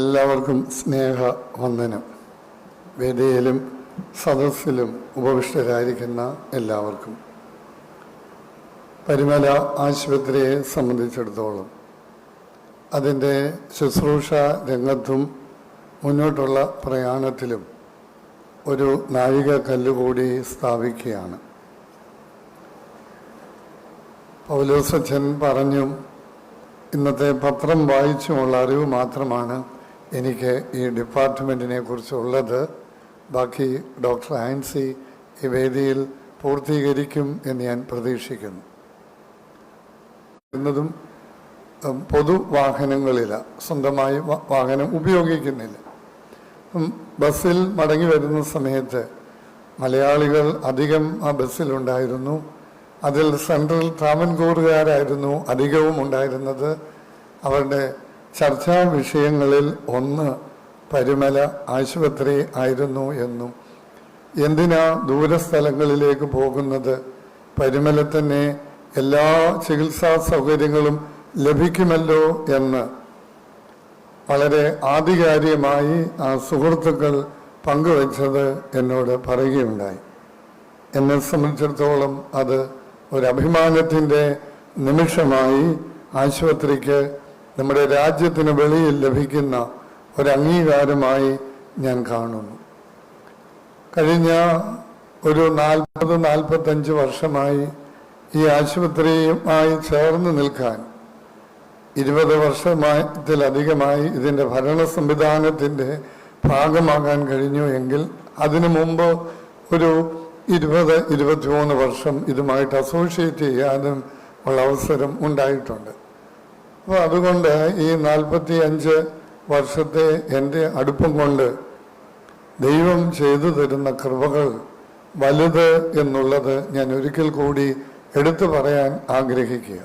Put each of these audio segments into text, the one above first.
എല്ലാവർക്കും സ്നേഹ വന്ദനം. വേദിയിലും സദസ്സിലും ഉപവിഷ്ടരായിരിക്കുന്ന എല്ലാവർക്കും. പരിമല ആശുപത്രിയെ സംബന്ധിച്ചിടത്തോളം അതിന്റെ ശുശ്രൂഷ രംഗത്തും മുന്നോട്ടുള്ള പ്രയാണത്തിലും ഒരു നാഴിക കല്ലുകൂടി സ്ഥാപിക്കുകയാണ്. പൗലോസച്ചൻ പറഞ്ഞു ഇന്നത്തെ പത്രം വായിച്ചുമുള്ള അറിവ് മാത്രമാണ് എനിക്ക് ഈ ഡിപ്പാർട്ട്മെന്റിനെ കുറിച്ചുള്ളത് ബാക്കി ഡോക്ടർ ആൻസി ഈ വേദിയിൽ പൂർത്തീകരിക്കും എന്ന് ഞാൻ പ്രതീക്ഷിക്കുന്നു. എന്നതും പൊതു പൊതുവാഹനങ്ങളില സ്വന്തമായി വാഹനം ഉപയോഗിക്കുന്നില്ല. ബസ്സിൽ മടങ്ങി വരുന്ന സമയത്ത് മലയാളികൾ അധികം ആ ബസ്സിലുണ്ടായിരുന്നു. അതിൽ സെൻട്രൽ ട്രാവൻകൂറുകാരായിരുന്നു അധികവും ഉണ്ടായിരുന്നത്. അവരുടെ ചർച്ചാ വിഷയങ്ങളിൽ ഒന്ന് പരിമല ആശുപത്രി ആയിരുന്നു എന്നും എന്തിനാ ദൂരസ്ഥലങ്ങളിലേക്ക് പോകുന്നത്? പരിമല തന്നെ എല്ലാ ചികിത്സാ സൗകര്യങ്ങളും ലഭിക്കുമല്ലോ എന്ന്. വളരെ ആധികാരികമായി ആ സുഹൃത്തുക്കൾ പങ്കുവച്ചത് എന്നോട് പറയുകയുണ്ടായി. എന്നെ സംബന്ധിച്ചിടത്തോളം അത് ഒരു നിമിഷമായി ആശുപത്രിക്ക് നമ്മുടെ രാജ്യത്തിന് വെളിയിൽ ലഭിക്കുന്ന ഒരു അംഗീകാരമായി ഞാൻ കാണുന്നു. കഴിഞ്ഞ ഒരു നാൽപ്പത് നാൽപ്പത്തഞ്ച് വർഷമായി ഈ ആശുപത്രിയുമായി ചേർന്ന് നിൽക്കാൻ ഇരുപത് വർഷത്തിലധികമായി ഇതിന്റെ ഭരണ സംവിധാനത്തിന്റെ ഭാഗമാകാൻ കഴിഞ്ഞു എങ്കിൽ അതിനു മുമ്പ് ഒരു ഇരുപത് ഇരുപത്തിമൂന്ന് വർഷം ഇതുമായിട്ട് അസോസിയേറ്റ് ചെയ്യാനും ഉള്ള അവസരം ഉണ്ടായിട്ടുണ്ട്. അപ്പോൾ അതുകൊണ്ട് ഈ നാൽപ്പത്തി അഞ്ച് വർഷത്തെ എന്റെ അടുപ്പം കൊണ്ട് ദൈവം ചെയ്തു തരുന്ന കൃപകൾ വലുത് എന്നുള്ളത് ഞാൻ ഒരിക്കൽ കൂടി എടുത്തു പറയാൻ ആഗ്രഹിക്കുക.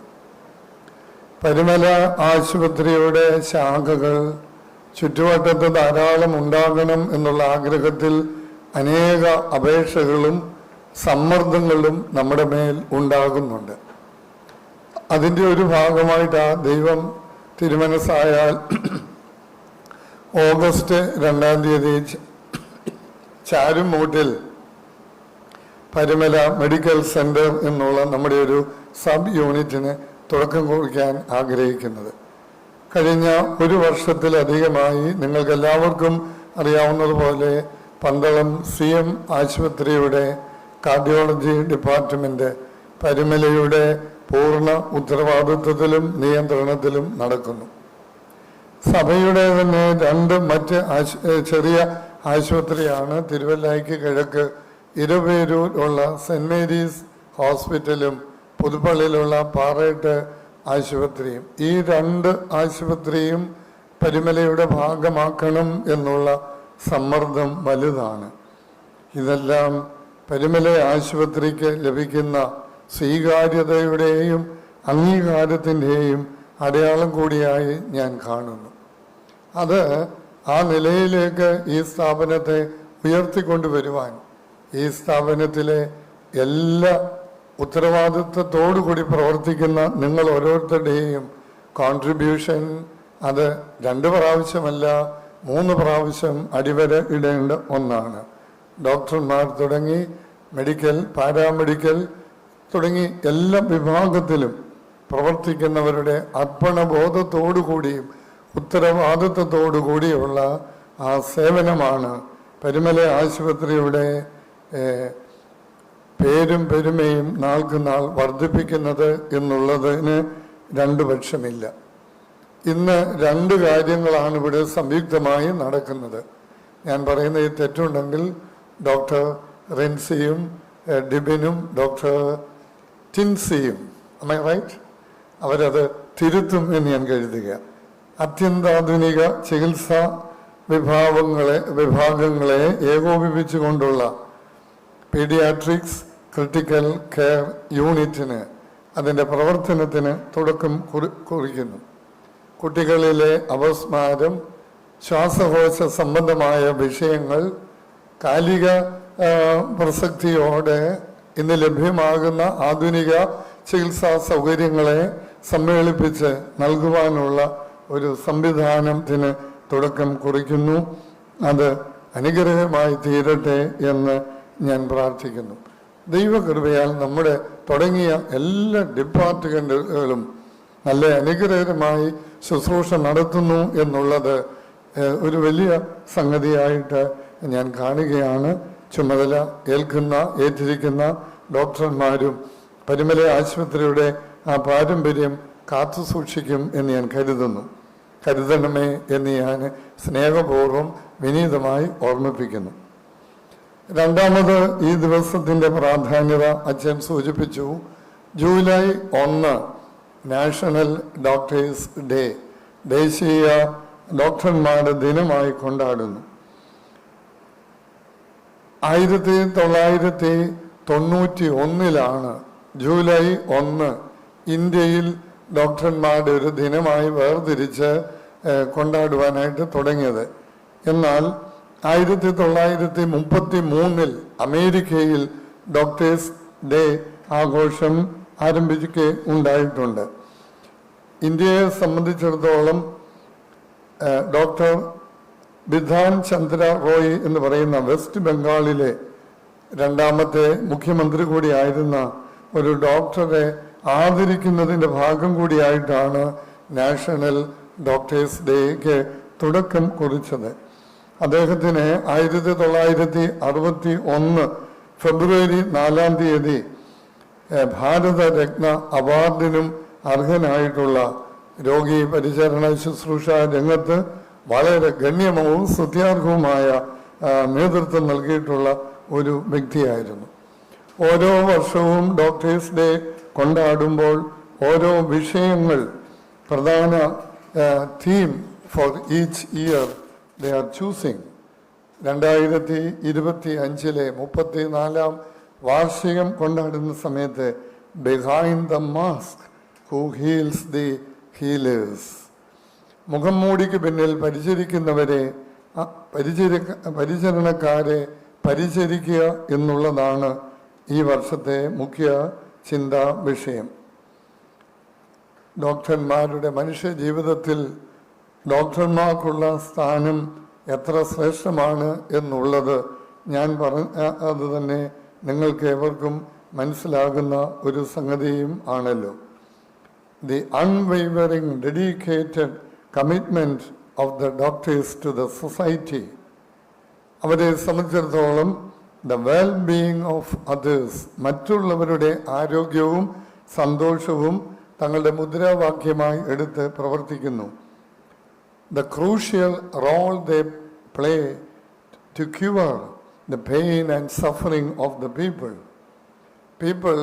പരിമല ആശുപത്രിയുടെ ശാഖകൾ ചുറ്റുവട്ടത്ത് ധാരാളം ഉണ്ടാകണം എന്നുള്ള ആഗ്രഹത്തിൽ അനേക അപേക്ഷകളും സമ്മർദ്ദങ്ങളും നമ്മുടെ മേൽ ഉണ്ടാകുന്നുണ്ട്. അതിന്റെ ഒരു ഭാഗമായിട്ടാണ് ദൈവം തിരുമനസ്സായാൽ ഓഗസ്റ്റ് രണ്ടാം തീയതി ചാരുമൂട്ടിൽ പരിമല മെഡിക്കൽ സെന്റർ എന്നുള്ള നമ്മുടെ ഒരു സബ് യൂണിറ്റിന് തുടക്കം കുറിക്കാൻ ആഗ്രഹിക്കുന്നത്. കഴിഞ്ഞ ഒരു വർഷത്തിലധികമായി നിങ്ങൾക്കെല്ലാവർക്കും അറിയാവുന്നതുപോലെ പന്തളം സി എം ആശുപത്രിയുടെ കാർഡിയോളജി ഡിപ്പാർട്ട്മെന്റ് പരിമലയുടെ പൂർണ ഉത്തരവാദിത്വത്തിലും നിയന്ത്രണത്തിലും നടക്കുന്നു. സഭയുടെ തന്നെ രണ്ട് മറ്റ് ചെറിയ ആശുപത്രിയാണ് തിരുവല്ലായ്ക്ക് കിഴക്ക്. ഇരുപേരൂരുള്ള സെന്റ് മേരീസ് ഹോസ്പിറ്റലും പുതുപ്പള്ളിയിലുള്ള പാറേട്ട് ആശുപത്രിയും. ഈ രണ്ട് ആശുപത്രിയും പരിമലയുടെ ഭാഗമാക്കണം എന്നുള്ള സമ്മർദ്ദം വലുതാണ്. ഇതെല്ലാം പരിമല ആശുപത്രിക്ക് ലഭിക്കുന്ന സ്വീകാര്യതയുടെയും അംഗീകാരത്തിന്റെയും അടയാളം കൂടിയായി ഞാൻ കാണുന്നു. അത് ആ നിലയിലേക്ക് ഈ സ്ഥാപനത്തെ ഉയർത്തിക്കൊണ്ടുവരുവാൻ ഈ സ്ഥാപനത്തിലെ എല്ലാ ഉത്തരവാദിത്വത്തോടുകൂടി പ്രവർത്തിക്കുന്ന നിങ്ങൾ ഓരോരുത്തരുടെയും കോൺട്രിബ്യൂഷൻ അത് രണ്ട് പ്രാവശ്യമല്ല മൂന്ന് പ്രാവശ്യം അടിവര ഇടേണ്ട ഒന്നാണ്. ഡോക്ടർമാർ തുടങ്ങി മെഡിക്കൽ പാരാമെഡിക്കൽ തുടങ്ങി എല്ലാ വിഭാഗത്തിലും പ്രവർത്തിക്കുന്നവരുടെ അർപ്പണബോധത്തോടുകൂടിയും ഉത്തരവാദിത്വത്തോടുകൂടിയുള്ള ആ സേവനമാണ് പരിമല ആശുപത്രിയുടെ പേരും പെരുമയും നാൾക്ക് നാൾ വർദ്ധിപ്പിക്കുന്നത് എന്നുള്ളതിന് രണ്ടു പക്ഷമില്ല. ഇന്ന് രണ്ട് കാര്യങ്ങളാണ് ഇവിടെ സംയുക്തമായി നടക്കുന്നത്. ഞാൻ പറയുന്ന ഈ തെറ്റുണ്ടെങ്കിൽ ഡോക്ടർ റിൻസിയും ഡിബിനും ഡോക്ടർ ടിൻസിയും റൈറ്റ് അവരത് തിരുത്തും എന്ന് ഞാൻ കരുതുക. അത്യന്താധുനിക ചികിത്സാ വിഭാഗങ്ങളെ വിഭാഗങ്ങളെ ഏകോപിപ്പിച്ചുകൊണ്ടുള്ള പീഡിയാട്രിക്സ് ക്രിട്ടിക്കൽ കെയർ യൂണിറ്റിന് അതിന്റെ പ്രവർത്തനത്തിന് തുടക്കം കുറി- കുറിക്കുന്നു. കുട്ടികളിലെ അപസ്മാരം ശ്വാസകോശ സംബന്ധമായ വിഷയങ്ങൾ കാലിക പ്രസക്തിയോടെ ഇന്ന് ലഭ്യമാകുന്ന ആധുനിക ചികിത്സാ സൗകര്യങ്ങളെ സമ്മേളിപ്പിച്ച് നൽകുവാനുള്ള ഒരു സംവിധാനത്തിന് തുടക്കം കുറിക്കുന്നു. അത് അനുഗ്രഹമായി തീരട്ടെ എന്ന് ഞാൻ പ്രാർത്ഥിക്കുന്നു. ദൈവകൃപയാൽ നമ്മുടെ തുടങ്ങിയ എല്ലാ ഡിപ്പാർട്ട്മെന്റുകളും നല്ല അനുഗ്രഹമായി ശുശ്രൂഷ നടത്തുന്നു എന്നുള്ളത് ഒരു വലിയ സംഗതിയായിട്ട് ഞാൻ കാണുകയാണ്. ചുമതല ഏൽക്കുന്ന ഏറ്റിരിക്കുന്ന ഡോക്ടർമാരും പരിമല ആശുപത്രിയുടെ ആ പാരമ്പര്യം കാത്തു സൂക്ഷിക്കും എന്ന് ഞാൻ കരുതുന്നു. കരുതണമേ എന്ന് ഞാൻ സ്നേഹപൂർവം വിനീതമായി ഓർമ്മിപ്പിക്കുന്നു. രണ്ടാമത് ഈ ദിവസത്തിന്റെ പ്രാധാന്യത അച്ഛൻ സൂചിപ്പിച്ചു. ജൂലൈ ഒന്ന് നാഷണൽ ഡോക്ടേഴ്സ് ഡേ ദേശീയ ഡോക്ടർമാരുടെ ദിനമായി കൊണ്ടാടുന്നു. ആയിരത്തി തൊള്ളായിരത്തി തൊണ്ണൂറ്റി ഒന്നിലാണ് ജൂലൈ ഒന്ന് ഇന്ത്യയിൽ ഡോക്ടർമാരുടെ ഒരു ദിനമായി വേർതിരിച്ച് കൊണ്ടാടുവാനായിട്ട് തുടങ്ങിയത്. എന്നാൽ ആയിരത്തി തൊള്ളായിരത്തി മുപ്പത്തി മൂന്നിൽ അമേരിക്കയിൽ ഡോക്ടേഴ്സ് ഡേ ആഘോഷം ആരംഭിക്കുക ഉണ്ടായിട്ടുണ്ട്. ഇന്ത്യയെ സംബന്ധിച്ചിടത്തോളം ഡോക്ടർ ബിധാൻ ചന്ദ്ര റോയ് എന്ന് പറയുന്ന വെസ്റ്റ് ബംഗാളിലെ രണ്ടാമത്തെ മുഖ്യമന്ത്രി കൂടിയായിരുന്ന ഒരു ഡോക്ടറെ ആദരിക്കുന്നതിന്റെ ഭാഗം കൂടിയായിട്ടാണ് നാഷണൽ ഡോക്ടേഴ്സ് ഡേക്ക് തുടക്കം കുറിച്ചത്. അദ്ദേഹത്തിന് ആയിരത്തി തൊള്ളായിരത്തി അറുപത്തി ഒന്ന് ഫെബ്രുവരി നാലാം തീയതി ഭാരത ഭാരതരത്ന അവാർഡിനും അർഹനായിട്ടുള്ള രോഗി പരിചരണ ശുശ്രൂഷ രംഗത്ത് വളരെ ഗണ്യമാവും സ്തുത്യാർഹവുമായ ആ, നേതൃത്വം നൽകിയിട്ടുള്ള ഒരു വ്യക്തിയായിരുന്നു. ഓരോ വർഷവും ഡോക്ടേഴ്സ് ഡേ കൊണ്ടാടുമ്പോൾ ഓരോ വിഷയങ്ങൾ പ്രധാന theme for each year they are choosing രണ്ടായിരത്തി ഇരുപത്തി അഞ്ചിലെ മുപ്പത്തി നാലാം വാർഷികം കൊണ്ടാടുന്ന സമയത്ത് behind the mask who heals the healers മുഖം മൂടിക്ക് പിന്നിൽ പരിചരിക്കുന്നവരെ പരിചരി പരിചരണക്കാരെ പരിചരിക്കുക എന്നുള്ളതാണ് ഈ വർഷത്തെ മുഖ്യ ചിന്താ വിഷയം. ഡോക്ടർമാരുടെ മനുഷ്യ ജീവിതത്തിൽ ഡോക്ടർമാർക്കുള്ള സ്ഥാനം എത്ര ശ്രേഷ്ഠമാണ് എന്നുള്ളത് ഞാൻ പറഞ്ഞ അത് തന്നെ നിങ്ങൾക്ക് ഏവർക്കും മനസ്സിലാകുന്ന ഒരു സംഗതിയും ആണല്ലോ. The unwavering dedicated commitment of the doctors to the society. അവരെ സംബന്ധിച്ചിടത്തോളം the well being of others മറ്റുള്ളവരുടെ ആരോഗ്യവും സന്തോഷവും തങ്ങളുടെ മുദ്രാവാക്യമായി എടുത്ത് പ്രവർത്തിക്കുന്നു the crucial role they play to cure the pain and suffering of the people people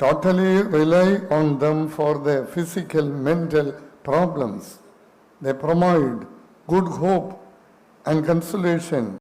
totally rely on them for their physical, mental problems. They provide good hope and consolation